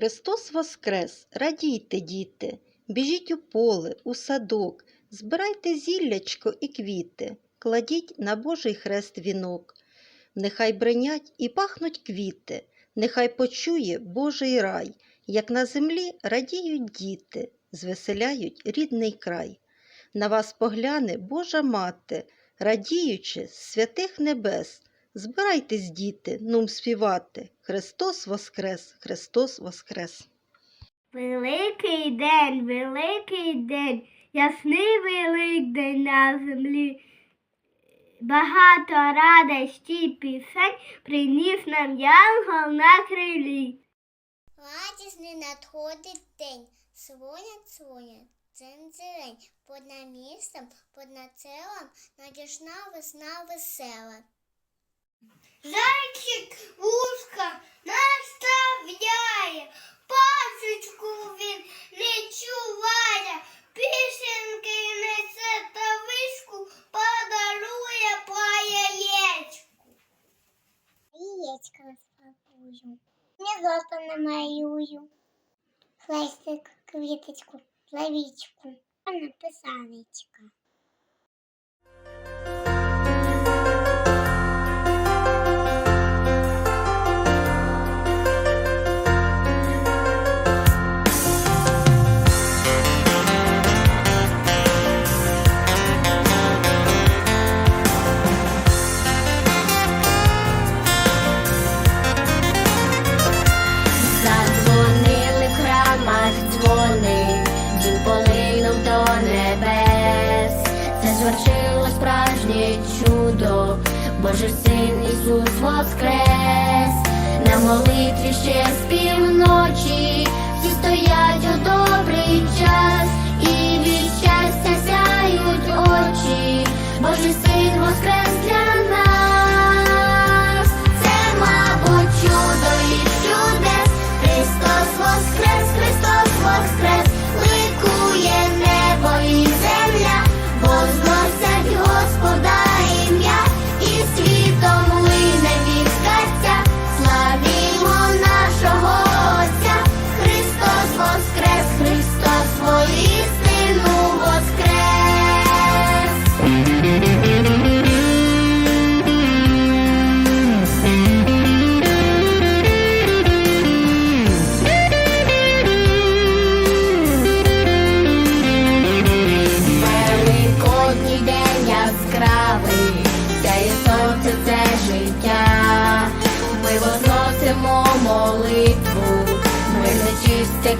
Христос Воскрес! Радійте, діти! Біжіть у поле, у садок, збирайте зіллячко і квіти, кладіть на Божий хрест вінок. Нехай бринять і пахнуть квіти, нехай почує Божий рай, як на землі радіють діти, звеселяють рідний край. На вас погляне Божа мати, радіючи з святих небес. Збирайтесь, діти, нум співати. Христос Воскрес, Христос Воскрес. Великий день, великий день, ясний великдень на землі. Багато радості пісень приніс нам янгол на крилі. Радісний надходить день, дзвонять, дзвонять, дзень-дзень, под намістом, под нацелом, надіжна весна весела. Зайчик вушка наставляє, пасочку він не чуває, пісеньки несе та вишку подарує по яєчку. Яєчко розпакую, гніздо намалюю, хлестик, квіточку, плавічку, а написанечка. Звершило справжнє чудо, Божий син Ісус воскрес. На молитві ще з півночі, всі стоять у добрий час,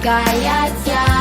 каяття, дзвони дзвони там